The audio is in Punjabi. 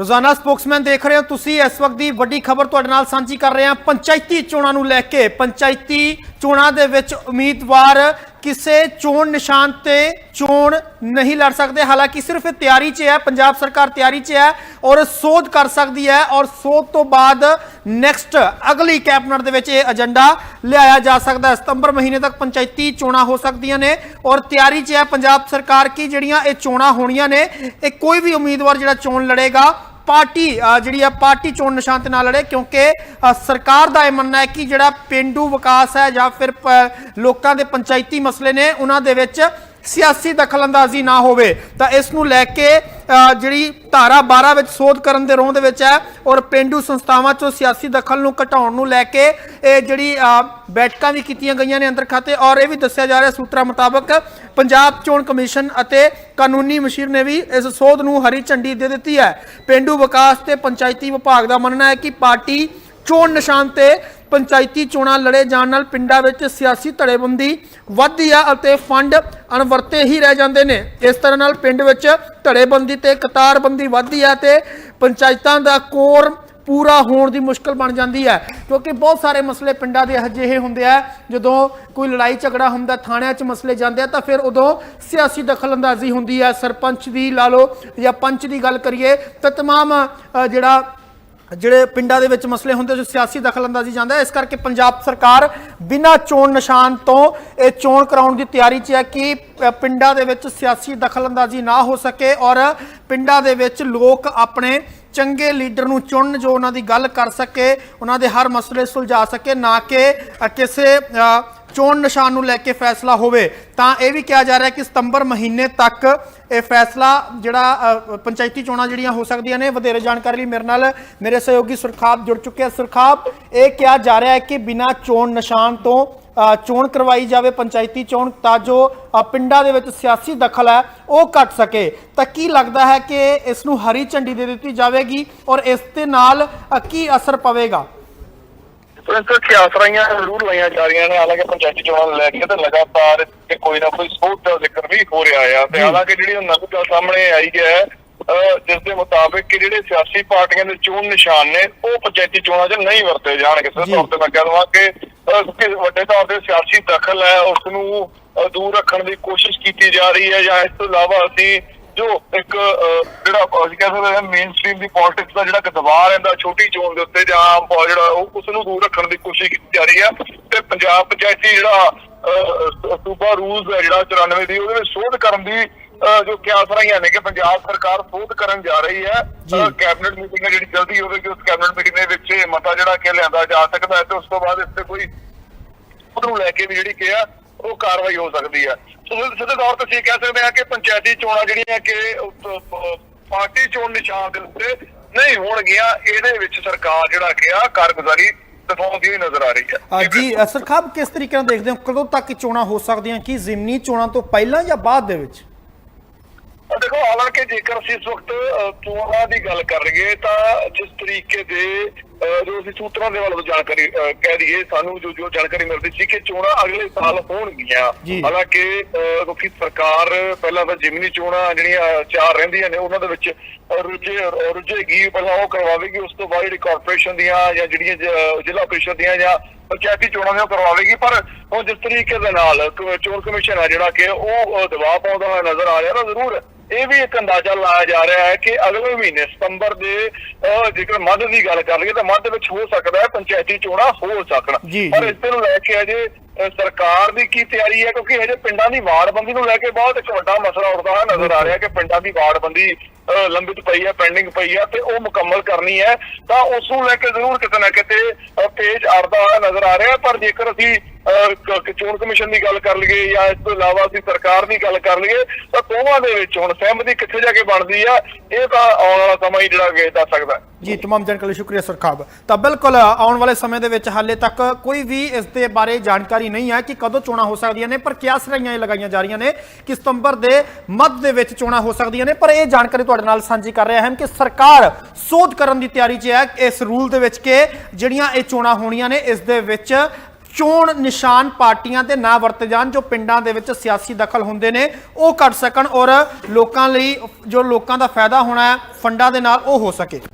ਰੋਜ਼ਾਨਾ ਸਪੋਕਸਮੈਨ ਦੇਖ ਰਹੇ ਹੋ ਤੁਸੀਂ, ਇਸ ਵਕਤ ਦੀ ਵੱਡੀ ਖਬਰ ਤੁਹਾਡੇ ਨਾਲ ਸਾਂਝੀ ਕਰ ਰਹੇ ਹਾਂ। ਪੰਚਾਇਤੀ ਚੋਣਾਂ ਨੂੰ ਲੈ ਕੇ, ਪੰਚਾਇਤੀ ਚੋਣਾਂ ਦੇ ਵਿੱਚ ਉਮੀਦਵਾਰ ਕਿਸੇ ਚੋਣ ਨਿਸ਼ਾਨ ਤੇ ਚੋਣ ਨਹੀਂ ਲੜ ਸਕਦੇ। ਹਾਲਾਂਕਿ ਸਿਰਫ ਇਹ ਤਿਆਰੀ 'ਚ ਹੈ, ਪੰਜਾਬ ਸਰਕਾਰ ਤਿਆਰੀ 'ਚ ਹੈ ਔਰ ਸੋਧ ਕਰ ਸਕਦੀ ਹੈ ਔਰ ਸੋਧ ਤੋਂ ਬਾਅਦ ਨੈਕਸਟ ਅਗਲੀ ਕੈਬਨਿਟ ਦੇ ਵਿੱਚ ਇਹ ਏਜੰਡਾ ਲਿਆਇਆ ਜਾ ਸਕਦਾ ਹੈ। ਸਤੰਬਰ ਮਹੀਨੇ ਤੱਕ ਪੰਚਾਇਤੀ ਚੋਣਾਂ ਹੋ ਸਕਦੀਆਂ ਨੇ ਔਰ ਤਿਆਰੀ 'ਚ ਹੈ ਪੰਜਾਬ ਸਰਕਾਰ ਕੀ, ਜਿਹੜੀਆਂ ਇਹ ਚੋਣਾਂ ਹੋਣੀਆਂ ਨੇ, ਇਹ ਕੋਈ ਵੀ ਉਮੀਦਵਾਰ ਜਿਹੜਾ ਚੋਣ ਲੜੇਗਾ ਪਾਰਟੀ ਜਿਹੜੀ ਆ ਪਾਰਟੀ ਚੋਣ ਨਿਸ਼ਾਨ ਤੇ ਨਾ ਲੜੇ, ਕਿਉਂਕਿ ਸਰਕਾਰ ਦਾ ਇਹ ਮੰਨਣਾ ਹੈ ਕਿ ਜਿਹੜਾ ਪਿੰਡੂ ਵਿਕਾਸ ਹੈ ਜਾਂ ਫਿਰ, ਪ- ਲੋਕਾਂ ਦੇ ਪੰਚਾਇਤੀ ਮਸਲੇ ਨੇ, ਉਹਨਾਂ ਦੇ ਵਿੱਚ ਸਿਆਸੀ ਦਖਲਅੰਦਾਜ਼ੀ ਨਾ ਹੋਵੇ। ਤਾਂ ਇਸ ਨੂੰ ਲੈ ਕੇ ਜਿਹੜੀ ਧਾਰਾ 12 ਵਿੱਚ ਸੋਧ ਕਰਨ ਦੇ ਰੋਂ ਦੇ ਵਿੱਚ ਹੈ ਔਰ ਪਿੰਡੂ ਸੰਸਥਾਵਾਂ 'ਚੋਂ ਸਿਆਸੀ ਦਖਲ ਨੂੰ ਘਟਾਉਣ ਨੂੰ ਲੈ ਕੇ ਇਹ ਜਿਹੜੀ ਬੈਠਕਾਂ ਵੀ ਕੀਤੀਆਂ ਗਈਆਂ ਨੇ ਅੰਦਰ ਖਾਤੇ ਔਰ ਇਹ ਵੀ ਦੱਸਿਆ ਜਾ ਰਿਹਾ ਸੂਤਰਾਂ ਮੁਤਾਬਕ ਪੰਜਾਬ ਚੋਣ ਕਮਿਸ਼ਨ ਅਤੇ ਕਾਨੂੰਨੀ ਮਸ਼ੀਰ ਨੇ ਵੀ ਇਸ ਸੋਧ ਨੂੰ ਹਰੀ ਝੰਡੀ ਦੇ ਦਿੱਤੀ ਹੈ। ਪਿੰਡੂ ਵਿਕਾਸ ਤੇ ਪੰਚਾਇਤੀ ਵਿਭਾਗ ਦਾ ਮੰਨਣਾ ਹੈ ਕਿ ਪਾਰਟੀ ਚੋਣ ਨਿਸ਼ਾਨ ਤੇ ਪੰਚਾਇਤੀ ਚੋਣਾਂ ਲੜੇ ਜਾਣ ਨਾਲ ਪਿੰਡਾਂ ਵਿੱਚ ਸਿਆਸੀ ਧੜੇਬੰਦੀ ਵੱਧਦੀ ਆ ਅਤੇ ਫੰਡ ਅਣਵਰਤੇ ਹੀ ਰਹਿ ਜਾਂਦੇ ਨੇ। ਇਸ ਤਰ੍ਹਾਂ ਨਾਲ ਪਿੰਡ ਵਿੱਚ ਧੜੇਬੰਦੀ ਤੇ ਕਤਾਰਬੰਦੀ ਵੱਧਦੀ ਆ ਤੇ ਪੰਚਾਇਤਾਂ ਦਾ ਕੋਰ ਪੂਰਾ ਹੋਣ ਦੀ ਮੁਸ਼ਕਲ ਬਣ ਜਾਂਦੀ ਹੈ ਕਿਉਂਕਿ ਬਹੁਤ ਸਾਰੇ ਮਸਲੇ ਪਿੰਡਾਂ ਦੇ ਅਜਿਹੇ ਹੁੰਦੇ ਆ, ਜਦੋਂ ਕੋਈ ਲੜਾਈ ਝਗੜਾ ਹੁੰਦਾ, ਥਾਣਿਆਂ 'ਚ ਮਸਲੇ ਜਾਂਦੇ ਆ, ਤਾਂ ਫਿਰ ਉਦੋਂ ਸਿਆਸੀ ਦਖਲਅੰਦਾਜ਼ੀ ਹੁੰਦੀ ਹੈ ਸਰਪੰਚ ਦੀ ਲਾ ਲਓ ਜਾਂ ਪੰਚ ਦੀ ਗੱਲ ਕਰੀਏ, ਤਾਂ ਤਮਾਮ ਜਿਹੜਾ ਜਿਹੜੇ ਪਿੰਡਾਂ ਦੇ ਵਿੱਚ ਮਸਲੇ ਹੁੰਦੇ ਜੋ ਸਿਆਸੀ ਦਖਲਅੰਦਾਜ਼ੀ ਜਾਂਦਾ ਇਸ ਕਰਕੇ ਪੰਜਾਬ ਸਰਕਾਰ ਬਿਨਾਂ ਚੋਣ ਨਿਸ਼ਾਨ ਤੋਂ ਇਹ ਚੋਣ ਕਰਾਉਣ ਦੀ ਤਿਆਰੀ 'ਚ ਹੈ ਕਿ ਪਿੰਡਾਂ ਦੇ ਵਿੱਚ ਸਿਆਸੀ ਦਖਲਅੰਦਾਜ਼ੀ ਨਾ ਹੋ ਸਕੇ ਔਰ ਪਿੰਡਾਂ ਦੇ ਵਿੱਚ ਲੋਕ ਆਪਣੇ ਚੰਗੇ ਲੀਡਰ ਨੂੰ ਚੁਣਨ, ਜੋ ਉਹਨਾਂ ਦੀ ਗੱਲ ਕਰ ਸਕੇ, ਉਹਨਾਂ ਦੇ ਹਰ ਮਸਲੇ ਸੁਲਝਾ ਸਕੇ, ਨਾ ਕਿ ਕਿਸੇ ਚੋਣ ਨਿਸ਼ਾਨ ਨੂੰ ਲੈ ਕੇ ਫੈਸਲਾ ਹੋਵੇ, ਤਾਂ ਇਹ ਵੀ ਕਿਹਾ ਜਾ ਰਿਹਾ ਕਿ ਸਤੰਬਰ ਮਹੀਨੇ ਤੱਕ ਇਹ ਫੈਸਲਾ ਜਿਹੜਾ ਪੰਚਾਇਤੀ ਚੋਣਾਂ ਜਿਹੜੀਆਂ ਹੋ ਸਕਦੀਆਂ ਨੇ, ਵਧੇਰੇ ਜਾਣਕਾਰੀ ਲਈ ਮੇਰੇ ਨਾਲ ਮੇਰੇ ਸਹਿਯੋਗੀ ਸੁਰਖਾਬ ਜੁੜ ਚੁੱਕੇ ਆ। ਸੁਰਖਾਬ ਇਹ ਕਿਹਾ ਜਾ ਰਿਹਾ ਹੈ ਕਿ ਬਿਨਾਂ ਚੋਣ ਨਿਸ਼ਾਨ ਤੋਂ ਚੋਣ ਕਰਵਾਈ ਜਾਵੇ ਪੰਚਾਇਤੀ ਚੋਣ, ਤਾਂ ਜੋ ਪਿੰਡਾਂ ਦੇ ਵਿੱਚ ਸਿਆਸੀ ਦਖਲ ਹੈ, ਉਹ ਘਟ ਸਕੇ। ਤਾਂ ਕੀ ਲੱਗਦਾ ਹੈ ਕਿ ਇਸ ਨੂੰ ਹਰੀ ਝੰਡੀ ਦੇ ਦਿੱਤੀ ਜਾਵੇਗੀ ਔਰ ਇਸ ਦੇ ਨਾਲ ਕੀ ਅਸਰ ਪਵੇਗਾ? ਪਰੰਤੂ ਸਿਆਸਰਾਈਆਂ ਜ਼ਰੂਰ ਲਾਈਆਂ ਜਾ ਰਹੀਆਂ ਨੇ। ਹਾਲਾਂਕਿ ਪੰਚਾਇਤੀ ਚੋਣਾਂ ਨੂੰ ਲੈ ਕੇ ਤਾਂ ਲਗਾਤਾਰ ਇੱਥੇ ਕੋਈ ਨਾ ਕੋਈ ਸੋਧ ਦਾ ਜ਼ਿਕਰ ਵੀ ਹੋ ਰਿਹਾ ਆ। ਤੇ ਹਾਲਾਂਕਿ ਜਿਹੜੀ ਉਹ ਨਵੀਂ ਗੱਲ ਸਾਹਮਣੇ ਆਈ ਹੈ ਜਿਸ ਦੇ ਮੁਤਾਬਕ ਕਿ ਜਿਹੜੇ ਸਿਆਸੀ ਪਾਰਟੀਆਂ ਦੇ ਚੋਣ ਨਿਸ਼ਾਨ ਨੇ ਉਹ ਪੰਚਾਇਤੀ ਚੋਣਾਂ 'ਚ ਨਹੀਂ ਵਰਤੇ ਜਾਣਗੇ ਸਿਰ। ਤੌਰ ਤੇ ਮੈਂ ਕਹਿ ਦਵਾਂ ਕਿ ਵੱਡੇ ਤੌਰ ਤੇ ਸਿਆਸੀ ਦਖਲ ਹੈ ਉਸ ਨੂੰ ਦੂਰ ਰੱਖਣ ਦੀ ਕੋਸ਼ਿਸ਼ ਕੀਤੀ ਜਾ ਰਹੀ ਹੈ ਜਾਂ ਇਸ ਤੋਂ ਇਲਾਵਾ ਅਸੀਂ ਜੋ ਇੱਕ ਜਿਹੜਾ ਅਸੀਂ ਕਹਿ ਸਕਦੇ ਹਾਂ ਮੇਨ ਸਟ੍ਰੀਮ ਦੀ ਪੋਲਿਟਿਕਸ ਦਾ ਜਿਹੜਾ ਦਬਾਅ ਰਹਿੰਦਾ ਛੋਟੀ ਚੋਣ ਦੇ ਉੱਤੇ ਜਾਂ ਆਮ ਜਿਹੜਾ ਉਹ ਉਸ ਨੂੰ ਦੂਰ ਰੱਖਣ ਦੀ ਕੋਸ਼ਿਸ਼ ਕੀਤੀ ਜਾ ਰਹੀ ਹੈ ਤੇ ਪੰਜਾਬ ਪੰਚਾਇਤੀ ਜਿਹੜਾ ਸੂਬਾ ਰੂਲਸ ਹੈ ਜਿਹੜਾ 94 ਦੀ ਉਹਦੇ ਵਿੱਚ ਸੋਧ ਕਰਨ ਦੀ ਜੋ ਕਿਆਸ ਰਹੀਆਂ ਨੇ ਕਿ ਪੰਜਾਬ ਸਰਕਾਰ ਸੋਧ ਕਰਨ ਜਾ ਰਹੀ ਹੈ। ਕੈਬਨਿਟ ਮੀਟਿੰਗ ਹੈ ਜਿਹੜੀ ਜਲਦੀ ਹੋਵੇਗੀ ਉਸ ਕੈਬਨਿਟ ਮੀਟਿੰਗ ਦੇ ਵਿੱਚ ਇਹ ਮਤਾ ਜਿਹੜਾ ਕਿ ਲਿਆਂਦਾ ਜਾ ਸਕਦਾ ਹੈ ਤੇ ਉਸ ਤੋਂ ਬਾਅਦ ਇਸ ਤੇ ਕੋਈ ਉਹਨੂੰ ਲੈ ਕੇ ਵੀ ਜਿਹੜੀ ਕਿ ਆ ਉਹ ਕਾਰਵਾਈ ਹੋ ਸਕਦੀ ਹੈ। ਸਿੱਧੇ- ਤੌਰ ਤੇ ਅਸੀਂ ਕਹਿ ਸਕਦੇ ਹਾਂ ਕਿ ਪੰਚਾਇਤੀ ਚੋਣਾਂ ਜਿਹੜੀਆਂ ਕਿ ਪਾਰਟੀ ਚੋਣ ਨਿਸ਼ਾਨ ਦੇ ਉੱਤੇ ਨਹੀਂ ਹੋਣਗੀਆਂ ਇਹਦੇ ਵਿੱਚ ਸਰਕਾਰ ਜਿਹੜਾ ਕਿ ਆ ਕਾਰਗੁਜ਼ਾਰੀ ਦਿਖਾਉਂਦੀ ਹੋਈ ਨਜ਼ਰ ਆ ਰਹੀ ਹੈ। ਜੀ ਅ, ਸਰਖਾਬ ਕਿਸ ਤਰੀਕੇ ਨਾਲ ਦੇਖਦੇ ਹੋ? ਕਦੋਂ ਤੱਕ ਚੋਣਾਂ ਹੋ ਸਕਦੀਆਂ? ਕੀ ਜ਼ਿਮਨੀ ਚੋਣਾਂ ਤੋਂ ਪਹਿਲਾਂ ਜਾਂ ਬਾਅਦ ਦੇ ਵਿੱਚ? ਦੇਖੋ ਹਾਲਾਂਕਿ ਜੇਕਰ ਅਸੀਂ ਇਸ ਵਕਤ ਚੋਣਾਂ ਦੀ ਗੱਲ ਕਰ ਲਈਏ ਤਾਂ ਜਿਸ ਤਰੀਕੇ ਦੇ ਜੋ ਅਸੀਂ ਸੂਤਰਾਂ ਦੇ ਵੱਲੋਂ ਜਾਣਕਾਰੀ ਅਹ, ਕਹਿ ਦਈਏ ਸਾਨੂੰ ਜੋ ਜੋ ਜਾਣਕਾਰੀ ਮਿਲਦੀ ਸੀ ਕਿ ਚੋਣਾਂ ਅਗਲੇ ਸਾਲ ਹੋਣਗੀਆਂ। ਜੀ। ਹਾਲਾਂਕਿ ਅਹ, ਕਿਉਂਕਿ ਸਰਕਾਰ ਪਹਿਲਾਂ ਤਾਂ ਜਿਮਨੀ ਚੋਣਾਂ ਜਿਹੜੀਆਂ ਚਾਰ ਰਹਿੰਦੀਆਂ ਨੇ ਉਹਨਾਂ ਦੇ ਵਿੱਚ ਰੁਝੇ ਰੁਝੇਗੀ। ਪਹਿਲਾਂ ਉਹ ਕਰਵਾਵੇਗੀ ਉਸ ਤੋਂ ਬਾਅਦ ਜਿਹੜੀ ਕਾਰਪੋਰੇਸ਼ਨ ਦੀਆਂ ਜਾਂ ਜਿਹੜੀਆਂ ਜ- ਜ਼ਿਲ੍ਹਾ ਪ੍ਰੀਸ਼ਦ ਦੀਆਂ ਜਾਂ ਪੰਚਾਇਤੀ ਚੋਣਾਂ ਉਹ ਕਰਵਾਵੇਗੀ। ਪਰ ਹੁਣ ਜਿਸ ਤਰੀਕੇ ਦੇ ਨਾਲ ਕ- ਚੋਣ ਕਮਿਸ਼ਨ ਆ ਜਿਹੜਾ ਕਿ ਉਹ ਅਹ, ਦਬਾਅ ਪਾਉਂਦਾ ਹੋਇਆ ਨਜ਼ਰ ਆ ਰਿਹਾ ਨਾ ਜ਼ਰੂਰ ਇਹ ਵੀ ਇੱਕ ਅੰਦਾਜ਼ਾ ਲਾਇਆ ਜਾ ਰਿਹਾ ਹੈ ਕਿ ਅਗਲੇ ਮਹੀਨੇ ਸਤੰਬਰ ਦੇ ਜੇਕਰ ਮੱਧ ਦੀ ਗੱਲ ਕਰ ਲਈਏ ਤਾਂ ਮੱਧ ਵਿੱਚ ਹੋ ਸਕਦਾ ਹੈ ਪੰਚਾਇਤੀ ਚੋਣਾਂ ਹੋ ਸਕਣ। ਪਰ। ਇਸ ਨੂੰ ਲੈ ਕੇ ਅਜੇ ਸਰਕਾਰ ਦੀ ਕੀ ਤਿਆਰੀ ਹੈ? ਕਿਉਂਕਿ ਹਜੇ ਪਿੰਡਾਂ ਦੀ ਵਾਰਡਬੰਦੀ ਨੂੰ ਲੈ ਕੇ ਬਹੁਤ ਇੱਕ ਵੱਡਾ ਮਸਲਾ ਉੱਠਦਾ ਹੋਇਆ ਨਜ਼ਰ ਆ ਰਿਹਾ ਕਿ ਪਿੰਡਾਂ ਦੀ ਵਾਰਡਬੰਦੀ ਲੰਬਿਤ ਪਈ ਹੈ ਪੈਂਡਿੰਗ ਪਈ ਹੈ ਤੇ ਉਹ ਮੁਕੰਮਲ ਕਰਨੀ ਹੈ। ਤਾਂ ਉਸ ਨੂੰ ਲੈ ਕੇ ਜ਼ਰੂਰ ਕਿਤੇ ਨਾ ਕਿਤੇ ਪੇਜ ਅੜਦਾ ਹੋਇਆ ਨਜ਼ਰ ਆ ਰਿਹਾ ਪਰ ਜੇਕਰ ਅਸੀਂ ਚੋਣ ਕਮਿਸ਼ਨ ਦੀ ਗੱਲ ਕਰ ਲਈਏ ਜਾਂ ਇਸ ਤੋਂ ਇਲਾਵਾ ਅਸੀਂ ਸਰਕਾਰ ਦੀ ਗੱਲ ਕਰ ਲਈਏ ਤਾਂ ਦੋਵਾਂ ਦੇ ਵਿੱਚ ਹੁਣ ਸਹਿਮਤੀ ਕਿੱਥੇ ਜਾ ਕੇ ਬਣਦੀ ਆ ਇਹ ਤਾਂ ਆਉਣ ਵਾਲਾ ਸਮਾਂ ਹੀ ਜਿਹੜਾ ਕਿ ਦੱਸ ਸਕਦਾ ਹੈ ਜੀ तमाम ਜਾਣਕਾਰੀ ਲਈ ਸ਼ੁਕਰੀਆ ਸਰਖਾਬ ਤਾਂ ਬਿਲਕੁਲ ਆਉਣ ਵਾਲੇ ਸਮੇਂ ਦੇ ਵਿੱਚ ਹਾਲੇ ਤੱਕ ਕੋਈ ਵੀ ਇਸ ਦੇ ਬਾਰੇ ਜਾਣਕਾਰੀ ਨਹੀਂ ਹੈ ਕਿ ਕਦੋਂ ਚੋਣਾਂ ਹੋ ਸਕਦੀਆਂ ਨੇ ਪਰ ਕਿਆਸ ਰਹੀਆਂ ਇਹ ਲਗਾਈਆਂ ਜਾ ਰਹੀਆਂ ਨੇ ਕਿ ਸਤੰਬਰ ਦੇ ਮੱਧ ਦੇ ਵਿੱਚ ਚੋਣਾਂ ਹੋ ਸਕਦੀਆਂ ਨੇ ਪਰ ਇਹ ਜਾਣਕਾਰੀ ਤੁਹਾਡੇ ਨਾਲ ਸਾਂਝੀ ਕਰ ਰਿਹਾ ਹਾਂ ਕਿ ਸਰਕਾਰ ਸੋਧ ਕਰਨ ਦੀ ਤਿਆਰੀ 'ਚ ਹੈ ਇਸ ਰੂਲ ਦੇ ਵਿੱਚ ਕਿ ਜਿਹੜੀਆਂ ਇਹ ਚੋਣਾਂ ਹੋਣੀਆਂ ਨੇ ਇਸ ਦੇ ਵਿੱਚ ਚੋਣ ਨਿਸ਼ਾਨ ਪਾਰਟੀਆਂ ਤੇ ਨਾ ਵਰਤੇ ਜਾਣ, ਜੋ ਪਿੰਡਾਂ ਦੇ ਵਿੱਚ ਸਿਆਸੀ ਦਖਲ ਹੁੰਦੇ ਨੇ, ਉਹ ਕੱਟ ਸਕਣ ਔਰ ਲੋਕਾਂ ਲਈ, ਜੋ ਲੋਕਾਂ ਦਾ ਫਾਇਦਾ ਹੋਣਾ ਹੈ, ਫੰਡਾਂ ਦੇ ਨਾਲ ਉਹ ਹੋ ਸਕੇ।